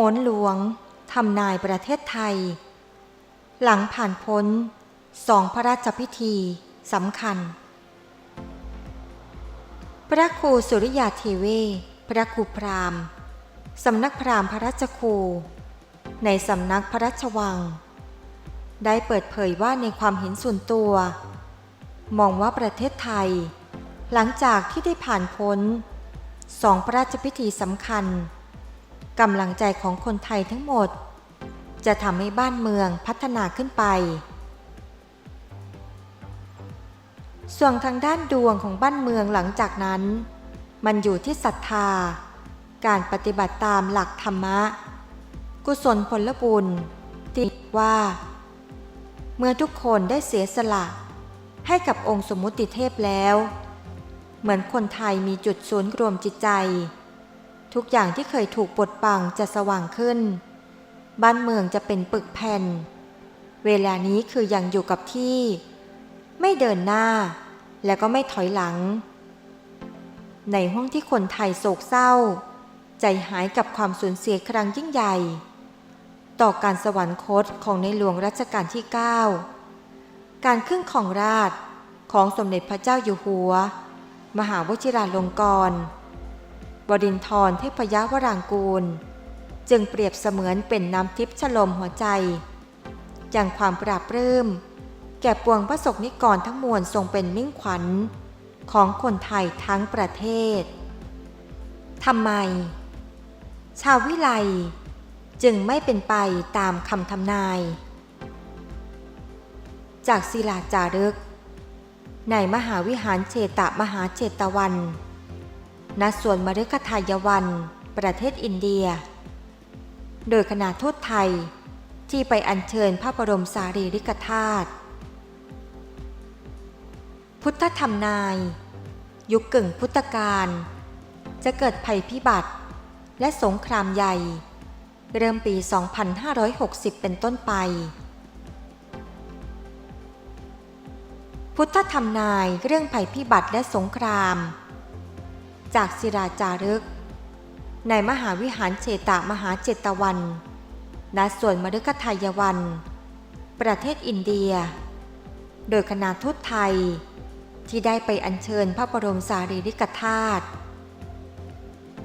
โหนหลวงทำนายประเทศไทย หลังผ่านพ้นสองพระราชพิธีสำคัญ พระครูสุริยาเทเว พระครูพราหม์สำนักพราหม์พระราชครู ในสำนักพระราชวัง ได้เปิดเผยว่าในความเห็นส่วนตัว มองว่าประเทศไทย หลังจากที่ได้ผ่านพ้นสองพระราชพิธีสำคัญ กำลังใจของคนไทยทั้งหมด จะทำให้บ้านเมืองพัฒนาขึ้นไป ส่วนทางด้านดวงของบ้านเมืองหลังจากนั้น มันอยู่ที่ศรัทธา การปฏิบัติตามหลักธรรมะ กุศลผลบุญที่ว่า เมื่อทุกคนได้เสียสละ ให้กับองค์สมมุติเทพแล้ว เหมือนคนไทยมีจุดศูนย์รวมจิตใจ ทุกอย่างที่เคยถูกปลดปังจะสว่างขึ้น บ้านเมืองจะเป็นปึกแผ่น เวลานี้คือยังอยู่กับที่ ไม่เดินหน้า และก็ไม่ถอยหลัง ในห้องที่คนไทยโศกเศร้า ใจหายกับความสูญเสียครั้งยิ่งใหญ่ ต่อการสวรรคตของในหลวงรัชกาลที่ 9 การขึ้นของราชของสมเด็จพระเจ้าอยู่หัว มหาวชิราลงกรณ์ บดินทรเทพยวรางกูล จึงเปรียบเสมือนเป็นน้ำทิพย์ฉลมหัวใจอย่างความปราบรื้ม แก่ปวงพระศกนิกรทั้งมวลทรงเป็นมิ่งขวัญของคนไทยทั้งประเทศทำไม ชาววิไลจึงไม่เป็นไปตามคำทำนาย จากศิลาจารึก ในมหาวิหารเชตมหาเจตวัน ณสวนมฤคทายวัน ประเทศอินเดีย โดยคณะทูตไทยที่ไปอัญเชิญพระบรมสารีริกธาตุพุทธธรรมนาย ยุคกึ่งพุทธกาลจะเกิดภัยพิบัติ และสงครามใหญ่ เริ่มปี 2560 เป็นต้นไป พุทธธรรมนายเรื่องภัยพิบัติและสงคราม จากศิราจารึก ในมหาวิหารเชตามหาเจตวัน ณ ส่วนมฤคทายวัน ประเทศอินเดีย โดยคณะทูตไทย ที่ได้ไปอัญเชิญพระบรมสารีริกธาตุ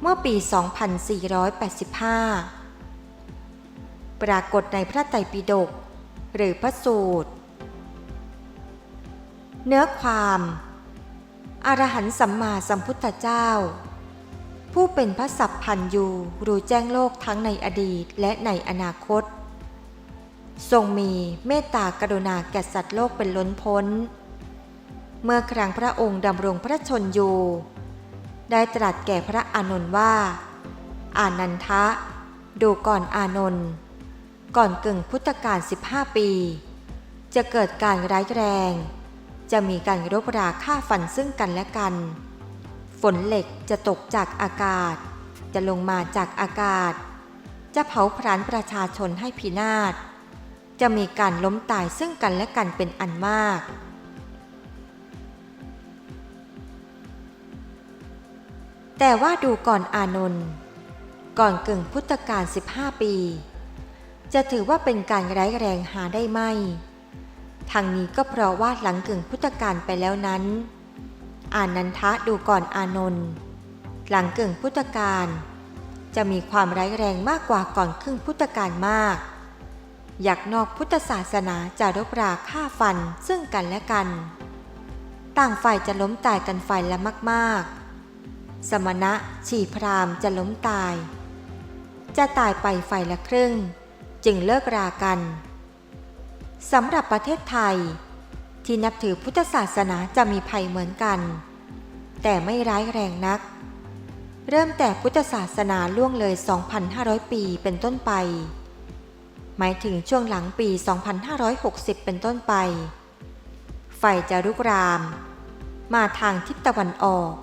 เมื่อปี 2485 ปรากฏในพระไตรปิฎกหรือพระสูตร เนื้อความ อรหันต์สัมมาสัมพุทธเจ้า ผู้เป็นพระสัพพันยูรู้แจ้งโลกทั้งในอดีตและในอนาคต ทรงมีเมตตากรุณาแก่สัตว์โลกเป็นล้นพ้น เมื่อครั้งพระองค์ดำรงพระชนอยู่ ได้ตรัสแก่พระอานนท์ว่า อานันทะ ดูก่อนอานนท์ก่อนกึ่งพุทธกาล15 ปี จะเกิดการร้ายแรง จะมีการรบราฆ่าฟันซึ่งกันและกัน ฝนเหล็กจะตกจากอากาศ จะลงมาจากอากาศ จะเผาพรานประชาชนให้พินาศ จะมีการล้มตายซึ่งกันและกันเป็นอันมาก แต่ว่าดูก่อนอานนท์ก่อนกึ่งพุทธกาล15 ปี จะถือว่าเป็นการร้ายแรงหาได้ไหม ทางนี้ก็เพราะว่าหลังกึ่งพุทธกาลไปแล้วนั้น อานันทะดูก่อนอานนท์หลังกึ่งพุทธกาลจะมีความร้ายแรงมากกว่าก่อนครึ่งพุทธกาลมาก อยากนอกพุทธศาสนาจะรบราฆ่าฟันซึ่งกันและกัน ต่างฝ่ายจะล้มตายกันฝ่ายละมากๆ สมณะฉีพรามจะล้มตาย จะตายไปฝ่ายละครึ่ง จึงเลิกรากัน สำหรับประเทศไทย ที่นับถือพุทธศาสนาจะมีภัยเหมือนกัน แต่ไม่ร้ายแรงนัก เริ่มแต่พุทธศาสนาล่วงเลย 2,500 ปีเป็นต้นไป หมายถึงช่วงหลังปี 2,560 เป็นต้นไปไฟจะรุกราม มาทางทิศตะวันออก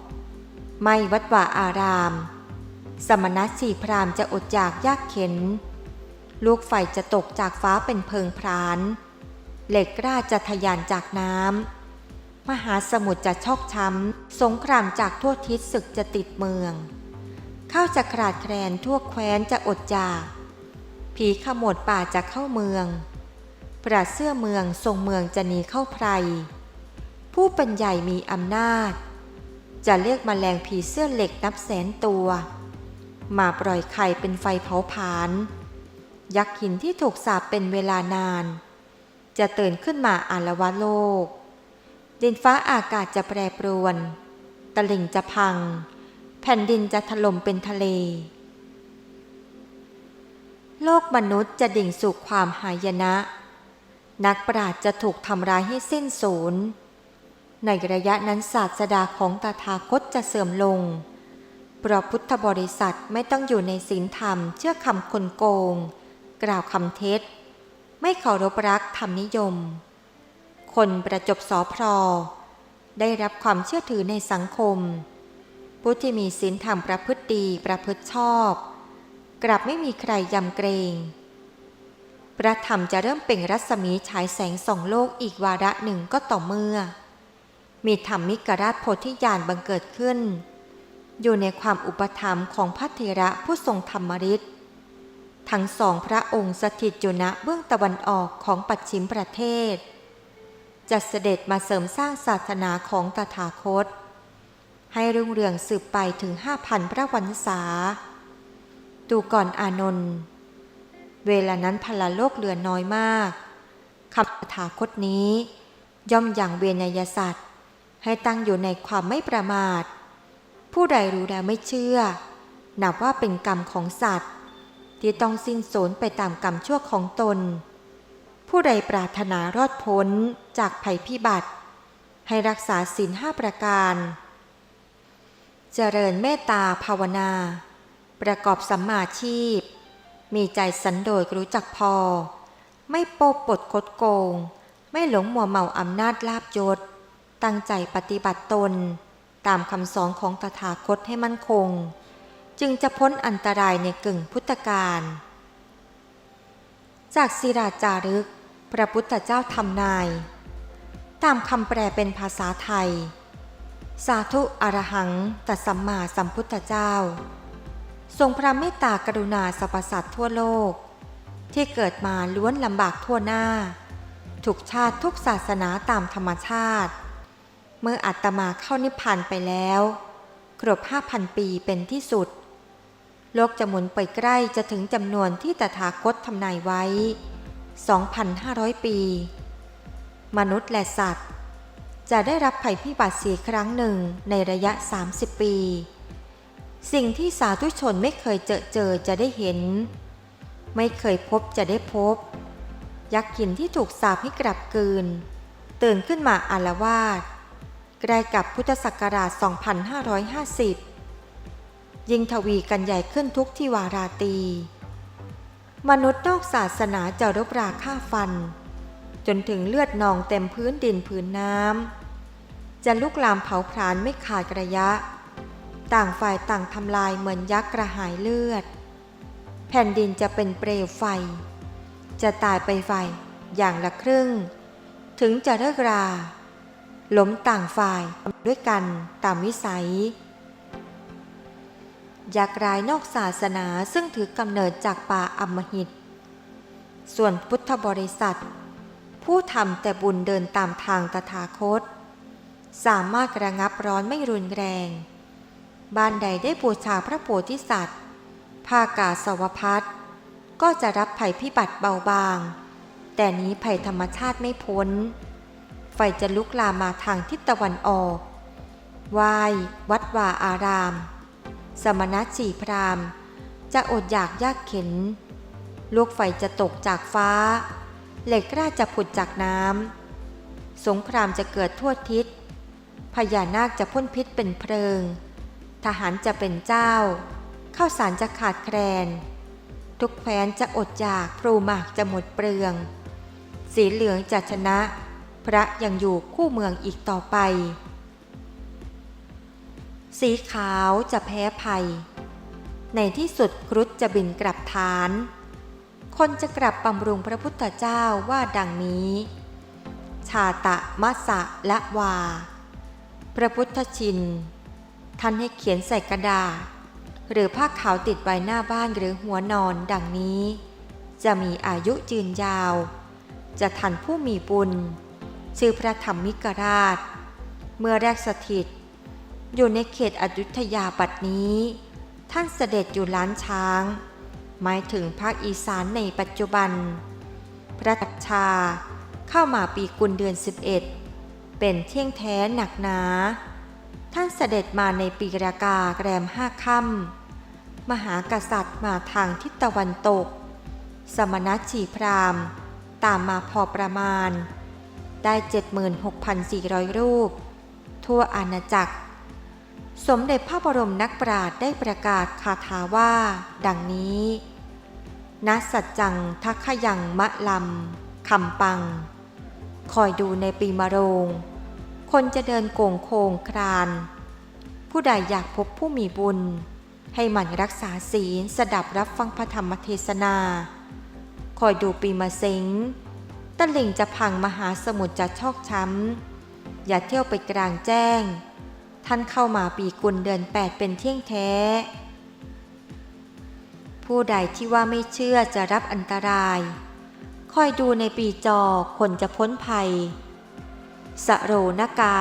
ไม่วัดว่าอาราม สมณะสีพรามจะอดอยากยากเข็นลูกไฟจะตกจากฟ้าเป็นเพิงพราน เหล็กกล้าจะทะยานจากน้ำมหาสมุทรจะชอกช้ำ สงครามจากทั่วทิศศึกจะติดเมือง ข้าวจะขาดแคลนทั่วแคว้นจะอดจาก ผีขโมดป่าจะเข้าเมือง ปราดเสื้อเมืองทรงเมืองจะหนีเข้าไพร ผู้เป็นใหญ่มีอำนาจ จะเรียกมแมลงผีเสื้อเหล็กนับแสนตัวมาปล่อยไข่เป็นไฟเผาผลาญยักษ์หินที่ถูกสาปเป็นเวลานาน จะตื่นขึ้นมาอารวาโลก ดินฟ้าอากาศจะแปรปรวนตลิ่งจะพัง แผ่นดินจะถล่มเป็นทะเล โลกมนุษย์จะดิ่งสู่ความหายนะ นักปราชญ์จะถูกทำร้ายให้สิ้นสูญในระยะนั้นศาสดาของตถาคตจะเสื่อมลง เพราะพุทธบริษัทไม่ต้องอยู่ในศีลธรรมเชื่อคำคนโกง กล่าวคำเท็จ ไม่เคารพรักธรรมนิยม คนประจบสอพรอได้รับความเชื่อถือในสังคม ผู้ที่มีศีลธรรมประพฤติดีประพฤติชอบ กลับไม่มีใครยำเกรงพระธรรมจะเริ่มเปล่งรัศมีฉายแสงส่องโลกอีกวาระหนึ่งก็ต่อเมื่อ มีธรรมมิกราชโพธิญาณบังเกิดขึ้น อยู่ในความอุปถัมภ์ของพระเถระผู้ทรงธรรมฤทธิ์ ทั้งสองพระองค์สถิตอยู่ณเบื้องตะวันออกของปัจฉิมประเทศ จะเสด็จมาเสริมสร้างศาสนาของตถาคต ให้รุ่งเรืองสืบไปถึงห้าพันพระวรรษา ดูก่อนอานนท์เวลานั้นพลาโลกเหลือน้อยมากคำตถาคตนี้ ย่อมอย่างเวนยสัตว์ ให้ตั้งอยู่ในความไม่ประมาท ผู้ใดรู้แล้วไม่เชื่อ นับว่าเป็นกรรมของสัตว์ ที่ต้องสิ้นสูญไปตามกรรมชั่วของตน ผู้ใดปรารถนารอดพ้นจากภัยพิบัติ ให้รักษาศีลห้าประการ เจริญเมตตาภาวนา ประกอบสัมมาชีพ มีใจสันโดษรู้จักพอ ไม่โปปดคดโกง ไม่หลงมัวเมาอำนาจลาบยศ ตั้งใจปฏิบัติตน ตามคำสอนของตถาคตให้มั่นคง จึงจะพ้นอันตรายในกึ่งพุทธกาล จากศิราจารึก พระพุทธเจ้าทำนาย ตามคำแปลเป็นภาษาไทย สาธุอรหังตัสัมมาสัมพุทธเจ้า ทรงพระเมตตากรุณาสรรพสัตว์ทั่วโลก ที่เกิดมาล้วนลำบากทั่วหน้า ทุกชาติทุกศาสนาตามธรรมชาติ เมื่ออัตมาเข้านิพพานไปแล้วครบห้าพันปีเป็นที่สุด โลกจะหมุนไปใกล้จะถึงจำนวนที่ตถาคตทำนายไว้ 2,500 ปี มนุษย์และสัตว์ จะได้รับภัยพิบัติสีครั้งหนึ่งในระยะ 30 ปี สิ่งที่สาธุชนไม่เคยเจอเจอจะได้เห็น ไม่เคยพบจะได้พบ ยักษ์หินที่ถูกสาปให้กลับกืน ตื่นขึ้นมาอารวาสใกล้กับพุทธศักราช 2550 ยิ่งทวีกันใหญ่ขึ้นทุกที่วาราตี มนุษย์นอกศาสนาจะรบราฆ่าฟัน จนถึงเลือดนองเต็มพื้นดินพื้นน้ำจะลุกลามเผาผลาญไม่ขาดระยะ ต่างฝ่ายต่างทำลายเหมือนยักษ์กระหายเลือด แผ่นดินจะเป็นเปลวไฟ จะตายไปไฟอย่างละครึ่ง ถึงจะเลิกราล้มต่างฝ่ายด้วยกันตามวิสัย ยักรายนอกศาสนาซึ่งถือกำเนิดจากป่าอำมหิต ส่วนพุทธบริษัท ผู้ทำแต่บุญเดินตามทางตถาคต สามารถระงับร้อนไม่รุนแรง บ้านใดได้บูชาพระโพธิสัตว์ภากาสวพัฒก็จะรับภัยพิบัติเบาบาง แต่นี้ภัยธรรมชาติไม่พ้น ไฟจะลุกลามมาทางทิศตะวันออกวาย วัดวาอาราม สมณะจีพรามจะอดอยากยากเข็น ลูกไฟจะตกจากฟ้า เหล็กกล้าจะผุดจากน้ำ สงครามจะเกิดทั่วทิศ พญานาคจะพ่นพิษเป็นเพลิง ทหารจะเป็นเจ้า ข้าวสารจะขาดแคลน ทุกแคว้นจะอดอยากพลูหมากจะหมดเปลือง สีเหลืองจะชนะ พระยังอยู่คู่เมืองอีกต่อไป สีขาวจะแพ้ภัย ในที่สุดครุฑจะบินกลับฐาน คนจะกลับบำรุงพระพุทธเจ้าว่าดังนี้ ชาตะมัสะและวา พระพุทธชิน ท่านให้เขียนใส่กระดาษ หรือผ้าขาวติดไว้หน้าบ้านหรือหัวนอนดังนี้ จะมีอายุยืนยาว จะทันผู้มีบุญ ชื่อพระธรรมมิกราช เมื่อแรกสถิต อยู่ในเขตอยุธยาบัดนี้ ท่านเสด็จอยู่ล้านช้าง หมายถึงภาคอีสานในปัจจุบัน พระตัชชาเข้ามาปีกุลเดือน 11 เป็นเที่ยงแท้หนักหนา ท่านเสด็จมาในปีรากาแรมห้าค่ำมหากษัตริย์มาทางทิศตะวันตก สมณชีพรามตามมาพอประมาณ ได้ 76,400 รูป ทั่วอาณาจักร สมเด็จพระบรมนักปราชญ์ได้ประกาศคาถาว่า ดังนี้นัสัจจังทักขยังมะลำคำปัง คอยดูในปีมะโรง คนจะเดินโก่งโคงคราน ผู้ใดอยากพบผู้มีบุญ ให้หมั่นรักษาศีลสดับรับฟังพระธรรมเทศนา คอยดูปีมะเซ็งตะลิ่งจะพังมหาสมุทรจะชอกช้ำ อย่าเที่ยวไปกลางแจ้ง ท่านเข้ามาปีกุลเดือนแปดเป็นเที่ยงแท้ ผู้ใดที่ว่าไม่เชื่อจะรับอันตราย คอยดูในปีจอคนจะพ้นภัย สโรนกา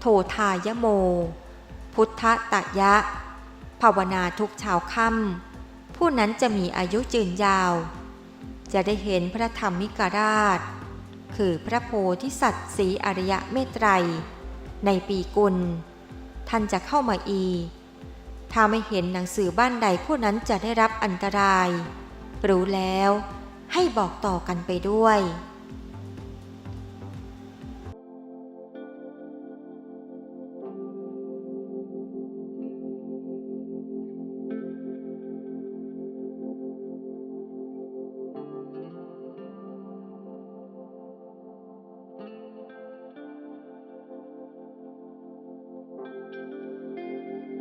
โททายโม พุทธตะยะ ภาวนาทุกช้าค่ำผู้นั้นจะมีอายุยืนยาว จะได้เห็นพระธรรมมิกราช คือพระโพธิสัตว์สีอริยะเมตไตร ในปีกุล ท่านจะเข้ามาอีก ถ้าไม่เห็นหนังสือบ้านใดผู้นั้นจะได้รับอันตราย รู้แล้วให้บอกต่อกันไปด้วย